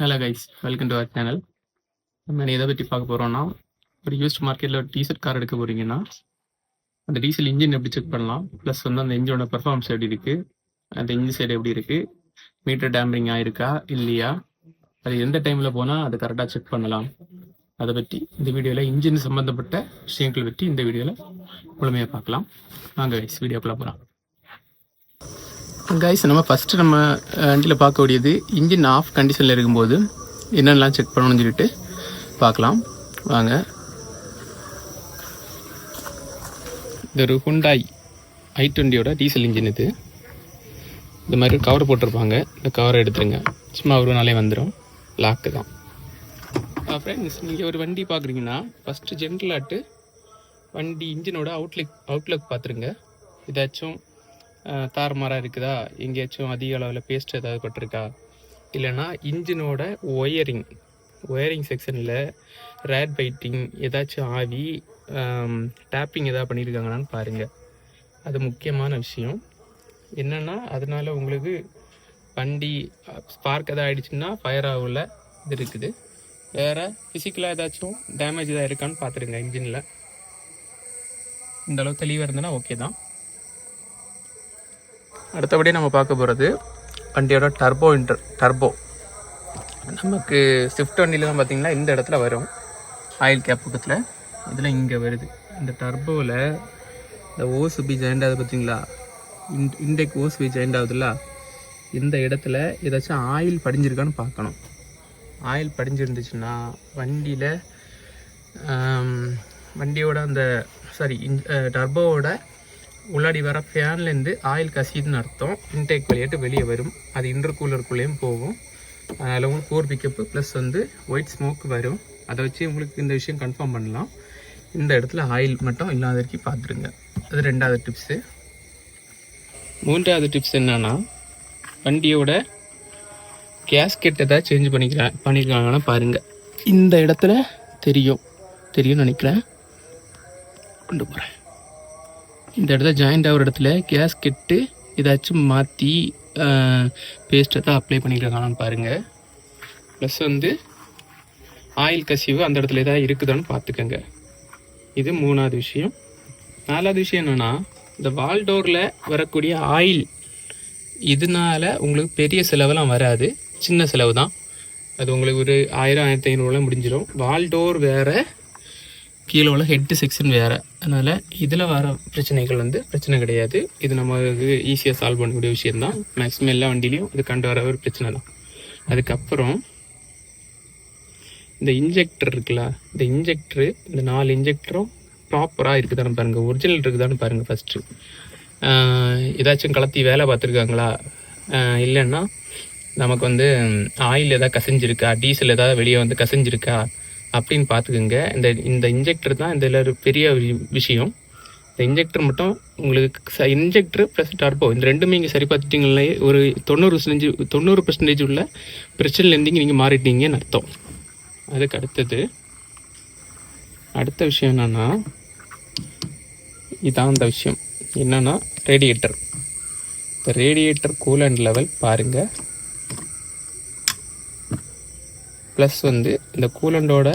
Hello guys welcome to our channel நம்ம எதை பற்றி பார்க்க போகிறோம்னா ஒரு யூஸ்ட் மார்க்கெட்டில் ஒரு டீசல் கார் எடுக்க போகிறீங்கன்னா அந்த டீசல் இன்ஜின் எப்படி செக் பண்ணலாம்? ப்ளஸ் வந்து அந்த இன்ஜினோட பெர்ஃபார்மன்ஸ் எப்படி இருக்குது அந்த இன்ஜின் சைடு எப்படி இருக்குது மீட்டர் டேம்பரிங் ஆயிருக்கா? இல்லையா? அது எந்த டைமில் போனால் அது கரெக்டாக செக் பண்ணலாம். அதை பற்றி இந்த வீடியோவில் இன்ஜின் சம்மந்தப்பட்ட விஷயங்கள் பற்றி இந்த வீடியோவில் முழுமையாக பார்க்கலாம். வாங்க கைஸ் வீடியோக்குள்ளே போகலாம் கைஸ் நம்ம ஃபஸ்ட்டு நம்ம வண்டியில் பார்க்கக்கூடியது இன்ஜின் ஆஃப் கண்டிஷனில் இருக்கும்போது என்னென்னலாம் செக் பண்ணணும்னு சொல்லிட்டு பார்க்கலாம். வாங்க. இது ஒரு ஹுண்டாய் ஐ டுவெண்ட்டியோட டீசல் இன்ஜின் இது. இந்த மாதிரி கவர் போட்டிருப்பாங்க. இந்த கவரை எடுத்துருங்க. சும்மா ஒரு நாளே வந்துடும் லாக்கு தான். ஃப்ரெண்ட்ஸ் நீங்கள் ஒரு வண்டி பார்க்குறீங்கன்னா ஃபஸ்ட்டு ஜென்ரலாட்டு வண்டி இன்ஜினோட அவுட்லுக் அவுட்லுக் பார்த்துருங்க. ஏதாச்சும் தாறுமாறாக இருக்குதா? எங்கேயாச்சும் அதிக அளவில் பேஸ்ட் ஏதாவது பட்டிருக்கா? இல்லைன்னா இன்ஜினோட ஒயரிங் ஒயரிங் செக்ஷனில் ரேட் பைட்டிங் ஏதாச்சும் ஆவி டேப்பிங் ஏதாவது பண்ணியிருக்காங்களான்னு பாருங்கள் அது முக்கியமான விஷயம். என்னென்னா அதனால் உங்களுக்கு வண்டி ஸ்பார்க் எதாவது ஆகிடுச்சுன்னா ஃபயர் ஆகல இது இருக்குது. வேறு ஃபிசிக்கலாக ஏதாச்சும் டேமேஜ் எதாவது இருக்கான்னு பார்த்துருங்க இன்ஜினில். இந்தளவு தெளிவாக இருந்ததுன்னா ஓகே தான். அடுத்தபடி நம்ம பார்க்க போகிறது வண்டியோட டர்போ இன்டர் டர்போ நமக்கு ஸ்விஃப்ட் வண்டியிலலாம் பார்த்தீங்கன்னா இந்த இடத்துல வரும். ஆயில் கேப் பக்கத்தில். இதில் இங்கே வருது. இந்த டர்போவில் இந்த ஓசுபி ஜாயிண்ட் ஆகுது பார்த்தீங்களா இன் இன்டெக் ஓசுபி ஜாயிண்ட் ஆகுதுல்ல? இந்த இடத்துல ஏதாச்சும் ஆயில் படிஞ்சிருக்கான்னு பார்க்கணும். ஆயில் படிஞ்சிருந்துச்சுன்னா வண்டியில் வண்டியோட அந்த சாரி இன் டர்போவோட உள்ளாடி வர ஃபேன்லேருந்து ஆயில் கசிதுன்னு அர்த்தம். இன்டேக் வழியாட்டு வெளியே வரும். அது இன்டர் கூலருக்குள்ளேயும் போகும். அதில் உங்களுக்கு ஃபோர் பிக்கப்பு ப்ளஸ் வந்து ஒயிட் ஸ்மோக் வரும். அதை வச்சு உங்களுக்கு இந்த விஷயம் கன்ஃபார்ம் பண்ணலாம். இந்த இடத்துல ஆயில் மட்டும் இல்லாத வரைக்கும் பார்த்துருங்க. அது ரெண்டாவது டிப்ஸு மூன்றாவது டிப்ஸ் என்னென்னா வண்டியோட கேஸ்கெட் ஏதாவது சேஞ்ச் பண்ணிக்கிறேன் பண்ணியிருக்காங்கன்னா பாருங்கள் இந்த இடத்துல தெரியும். தெரியும்னு நினைக்கிறேன். கொண்டு போகிறேன் இந்த இடத்துல ஜாயிண்ட் ஆகிற இடத்துல கேஸ் கெட்டு ஏதாச்சும் மாற்றி பேஸ்ட்டை தான் அப்ளை பண்ணிக்கிறாங்களான்னு பாருங்கள் ப்ளஸ் வந்து ஆயில் கசிவு அந்த இடத்துல ஏதாவது இருக்குதான்னு பார்த்துக்கோங்க. இது மூணாவது விஷயம். நாலாவது விஷயம் என்னென்னா இந்த வால் டோரில் வரக்கூடிய ஆயில் இதனால உங்களுக்கு பெரிய செலவெல்லாம் வராது. சின்ன செலவு தான். அது உங்களுக்கு ஒரு ஆயிரம் ஆயிரத்தி ஐநூறுலாம் முடிஞ்சிடும் வால் டோர் வேறு கீழே உள்ள ஹெட்டு செக்ஷன் வேறு. அதனால் இதில் வர பிரச்சனைகள் வந்து பிரச்சனை கிடையாது. இது நமக்கு ஈஸியாக சால்வ் பண்ணக்கூடிய விஷயந்தான் மேக்ஸிமம் எல்லா வண்டிலையும் இது கண்டு வர ஒரு பிரச்சனை தான். அதுக்கப்புறம் இந்த இன்ஜெக்டர் இருக்குல்ல இந்த இன்ஜெக்டரு இந்த நாலு இன்ஜெக்டரும் ப்ராப்பராக இருக்குதான்னு பாருங்கள் ஒரிஜினல் இருக்குதான்னு பாருங்கள் ஃபஸ்ட்டு ஏதாச்சும் கலத்தி வேலை பார்த்துருக்காங்களா? இல்லைன்னா நமக்கு வந்து ஆயில் எதாவது கசிஞ்சிருக்கா? டீசல் எதாவது வெளியே வந்து கசிஞ்சிருக்கா? அப்படின்னு பார்த்துக்குங்க. இந்த இந்த இன்ஜெக்டர் தான் இதில் ஒரு பெரிய விஷயம். இந்த இன்ஜெக்டர் மட்டும் உங்களுக்கு இன்ஜெக்டர் ப்ளஸ் டர்போ இந்த ரெண்டுமே இங்கே சரி பார்த்துட்டிங்களே ஒரு தொண்ணூறு பர்சன்டேஜ் தொண்ணூறு பர்சன்டேஜ் உள்ள பிரச்சனைலேருந்து நீங்கள் மாறிட்டீங்கன்னு அர்த்தம். அதுக்கு அடுத்தது அடுத்த விஷயம் என்னென்னா இதான் அந்த விஷயம். என்னென்னா ரேடியேட்டர் இந்த ரேடியேட்டர் கூலண்ட் லெவல் பாருங்கள் ப்ளஸ் வந்து இந்த கூலண்டோட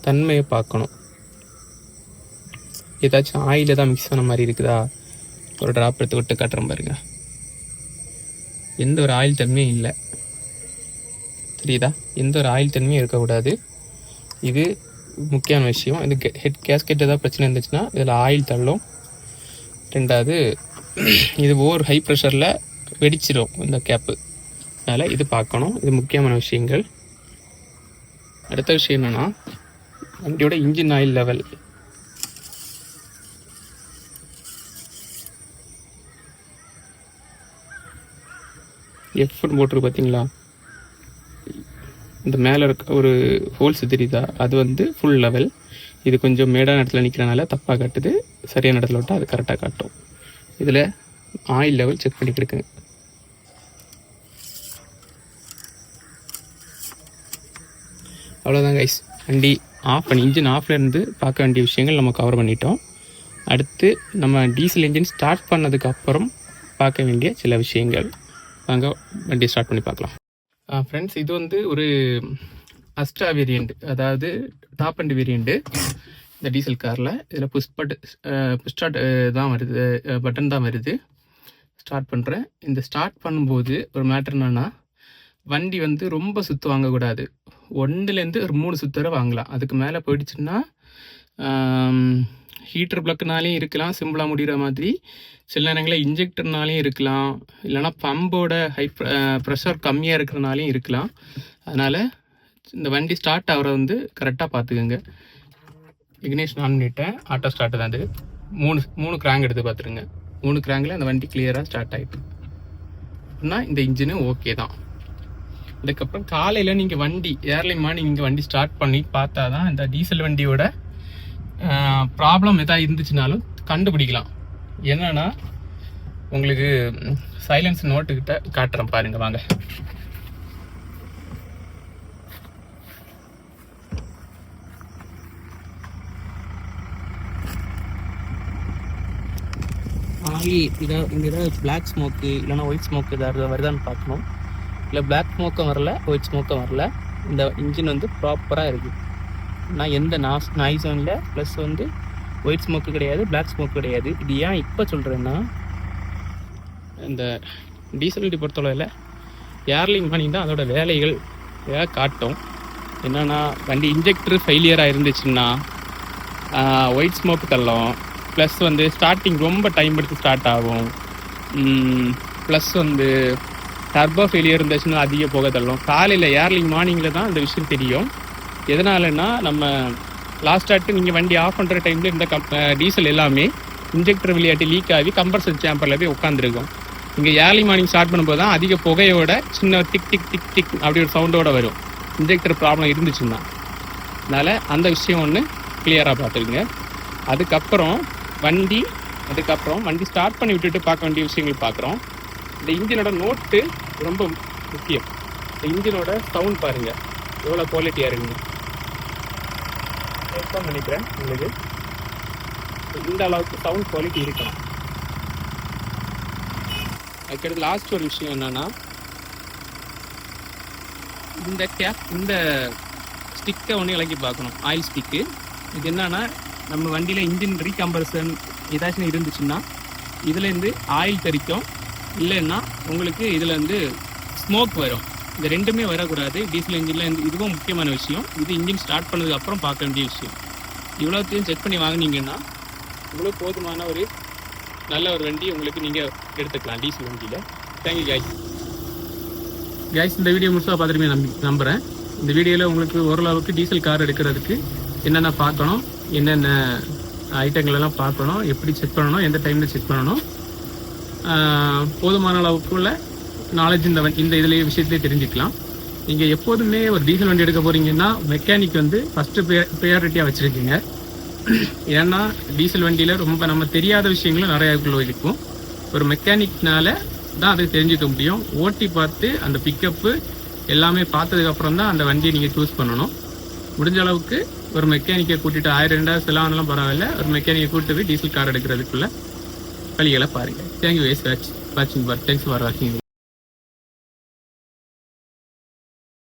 தன்மையை பார்க்கணும். ஏதாச்சும் ஆயில் தான் மிக்ஸ் ஆன மாதிரி இருக்குதா? ஒரு ட்ராப் எடுத்து விட்டு காட்டுறேன் பாருங்க. எந்த ஒரு ஆயில் தன்மையும் இல்லை. தெரியுதா? எந்த ஒரு ஆயில் தன்மையும் இருக்கக்கூடாது. இது முக்கியமான விஷயம். இது ஹெட் கேஸ்கெட் ஏதாவது பிரச்சனை இருந்துச்சுன்னா இதில் ஆயில் தள்ளும். ரெண்டாவது இது ஓவர் ஹை ப்ரெஷரில் வெடிச்சிடும் இந்த கேப்பு அதனால் இது பார்க்கணும். இது முக்கியமான விஷயங்கள். அடுத்த விஷயம் என்னென்னா வண்டியோட இன்ஜின் ஆயில் லெவல் எஃப்னு போட்டிருக்கு பார்த்தீங்களா இந்த மேலே இருக்க ஒரு ஹோல்ஸ் தெரியுதா? அது வந்து ஃபுல் லெவல் இது கொஞ்சம் மேடான இடத்துல நிற்கிறனால தப்பாக காட்டுது. சரியான இடத்துல விட்டால் அது கரெக்டாக காட்டும். இதில் ஆயில் லெவல் செக் பண்ணிக்கிட்டு இருக்குங்க அவ்வளோதான் கைஸ் வண்டி ஆஃப் பண்ணி இன்ஜின் ஆஃப்ல இருந்து பார்க்க வேண்டிய விஷயங்கள் நம்ம கவர் பண்ணிட்டோம். அடுத்து நம்ம டீசல் இன்ஜின் ஸ்டார்ட் பண்ணதுக்கப்புறம் பார்க்க வேண்டிய சில விஷயங்கள். வாங்க வண்டியை ஸ்டார்ட் பண்ணி பார்க்கலாம். ஃப்ரெண்ட்ஸ் இது வந்து ஒரு அஸ்டா வேரியண்ட் அதாவது டாப் அண்ட் வேரியண்ட்டு இந்த டீசல் காரில் இதில் புஷ் பட் புஷ் ஸ்டார்ட் தான் வருது பட்டன் தான் வருது. ஸ்டார்ட் பண்ணுறேன் இந்த ஸ்டார்ட் பண்ணும்போது ஒரு மேட்டர் என்னன்னா வண்டி வந்து ரொம்ப சுற்று வாங்கக்கூடாது. ஒன்றுலேருந்து ஒரு மூணு சுத்தரை வாங்கலாம். அதுக்கு மேலே போயிடுச்சுன்னா ஹீட்டர் பிளக்குனாலையும் இருக்கலாம் சிம்பிளாக முடிகிற மாதிரி. சில நேரங்களில் இன்ஜெக்டர்னாலையும் இருக்கலாம். இல்லைனா பம்போட ஹை ப்ரெஷர் கம்மியாக இருக்கிறனாலையும் இருக்கலாம். அதனால் இந்த வண்டி ஸ்டார்ட் ஆகிற வந்து கரெக்டாக பார்த்துக்கோங்க. இக்னேஷன் ஆன் பண்ணிட்டேன். ஆட்டோ ஸ்டார்ட் தான் அது. மூணு மூணு கிராங்க் எடுத்து பார்த்துருங்க. மூணு கிராங்கில் அந்த வண்டி கிளியராக ஸ்டார்ட் ஆகிட்டு அப்படின்னா இந்த இன்ஜினு ஓகே தான். அதுக்கப்புறம் காலையில் நீங்கள் வண்டி ஏர்லி மார்னிங் நீங்கள் வண்டி ஸ்டார்ட் பண்ணி பார்த்தா தான் இந்த டீசல் வண்டியோட ப்ராப்ளம் எதாவது இருந்துச்சுனாலும் கண்டுபிடிக்கலாம். என்னன்னா உங்களுக்கு சைலன்ஸ் நோட்டுக்கிட்ட காட்டுறேன் பாருங்க வாங்க. ஆகி இதாக இங்கே ஏதாவது பிளாக் ஸ்மோக்கு இல்லைன்னா ஒயிட் ஸ்மோக் ஏதாவது வருதான்னு பார்க்கணும். இல்லை பிளாக் ஸ்மோக்கும் வரல ஒயிட் ஸ்மோக்கும் வரல. இந்த இன்ஜின் வந்து ப்ராப்பராக இருக்குது நான் எந்த நாஸ் நாய்ஸும் இல்லை ப்ளஸ் வந்து ஒயிட் ஸ்மோக்கு கிடையாது பிளாக் ஸ்மோக் கிடையாது. இது ஏன் இப்போ சொல்கிறேன்னா இந்த டீசல் வண்டி பொறுத்தளவில் ஏர்லிங் பண்ணி தான் அதோட வேலைகள். வேலை காட்டும். என்னென்னா வண்டி இன்ஜெக்டர் ஃபெயிலியராக இருந்துச்சுன்னா ஒயிட் ஸ்மோக் தள்ளும். ப்ளஸ் வந்து ஸ்டார்டிங் ரொம்ப டைம் எடுத்து ஸ்டார்ட் ஆகும். ப்ளஸ் வந்து டர்போ ஃபெயிலியர் இருந்துச்சுன்னா அதிக புகை தள்ளும். காலையில் ஏர்லி மார்னிங்கில் தான் அந்த விஷயம் தெரியும். எதனாலன்னா நம்ம லாஸ்ட் ஆட்டு நீங்கள் வண்டி ஆஃப் பண்ணுற டைமில் இந்த கம் டீசல் எல்லாமே இன்ஜெக்டர் விளையாட்டு லீக் ஆகி கம்பர்சன் சேம்பரில் போய் உட்காந்துருக்கும் இங்கே ஏர்லி மார்னிங் ஸ்டார்ட் பண்ணும்போது தான் அதிக புகையோட சின்ன டிக் டிக் டிக் டிக் அப்படி ஒரு சவுண்டோட வரும். இன்ஜெக்டர் ப்ராப்ளம் இருந்துச்சுன்னா. அதனால் அந்த விஷயம் ஒன்று கிளியராக பார்த்துருங்க அதுக்கப்புறம் வண்டி அதுக்கப்புறம் வண்டி ஸ்டார்ட் பண்ணி விட்டுட்டு பார்க்க வேண்டிய விஷயங்கள் பார்க்குறோம். இந்த இன்ஜினோட நோட்டு ரொம்ப முக்கியம். இந்த இன்ஜினோட சவுண்ட் பாருங்கள் எவ்வளோ குவாலிட்டியாக இருக்குங்க இன்ஃபார்ம் பண்ணிக்கிறேன் உங்களுக்கு. இந்த அளவுக்கு சவுண்ட் குவாலிட்டி இருக்கலாம் அதுக்கடுத்து லாஸ்ட் ஒரு விஷயம் என்னன்னா இந்த கேப் இந்த ஸ்டிக்கை ஒன்று இலக்கி பார்க்கணும். ஆயில் ஸ்டிக்கு இது என்னன்னா நம்ம வண்டியில் இன்ஜின் ரீகம்பர்சன் ஏதாச்சும் இருந்துச்சுன்னா இதுலேருந்து ஆயில் தெரிக்கும் இல்லைன்னா உங்களுக்கு இதில் வந்து ஸ்மோக் வரும். இந்த ரெண்டுமே வரக்கூடாது. டீசல் இன்ஜினில் இந்த இதுவும் முக்கியமான விஷயம். இது இன்ஜின் ஸ்டார்ட் பண்ணதுக்கப்புறம் பார்க்க வேண்டிய விஷயம். இவ்வளோத்தையும் செக் பண்ணி வாங்குனீங்கன்னா உங்களுக்கு போதுமான ஒரு நல்ல ஒரு வண்டி உங்களுக்கு நீங்கள் எடுத்துக்கலாம் டீசல் வண்டியில். தேங்க்யூ காய்ஸ் காய்ஸ் இந்த வீடியோ முழுசாக பார்த்துருமே நம்பி நம்புகிறேன் இந்த வீடியோவில் உங்களுக்கு ஓரளவுக்கு டீசல் கார் எடுக்கிறதுக்கு என்னென்ன பார்க்கணும் என்னென்ன ஐட்டங்கள் எல்லாம் பார்க்கணும் எப்படி செக் பண்ணணும் எந்த டைமில் செக் பண்ணணும் போதுமான அளவுக்குள்ள நாலேஜ் இந்த வண்டி- இந்த இதுலேயே விஷயத்திலே தெரிஞ்சுக்கலாம். நீங்கள் எப்போதுமே ஒரு டீசல் வண்டி எடுக்க போகிறீங்கன்னா மெக்கானிக் வந்து ஃபஸ்ட்டு ப்ரையாரிட்டியாக வச்சுருக்கீங்க. ஏன்னா டீசல் வண்டியில் ரொம்ப நம்ம தெரியாத விஷயங்களும் நிறையா இருக்கும். ஒரு மெக்கானிக்னால தான் அதை தெரிஞ்சுக்க முடியும். ஓட்டி பார்த்து அந்த பிக்கப்பு எல்லாமே பார்த்ததுக்கப்புறம் தான் அந்த வண்டியை நீங்கள் சூஸ் பண்ணணும். முடிஞ்ச அளவுக்கு ஒரு மெக்கானிக்கை கூட்டிட்டு ஆயிரம் ரெண்டாயிரம் செலவானாலும் பரவாயில்ல. ஒரு மெக்கானிக்கை கூட்டிட்டு போய் டீசல் கார் எடுக்கிறதுக்குள்ள வழிகளை பாருங்க. தேங்க்யூ வேஸ் வாட்சிங் பார் தேங்க்ஸ் ஃபார் வாட்சிங்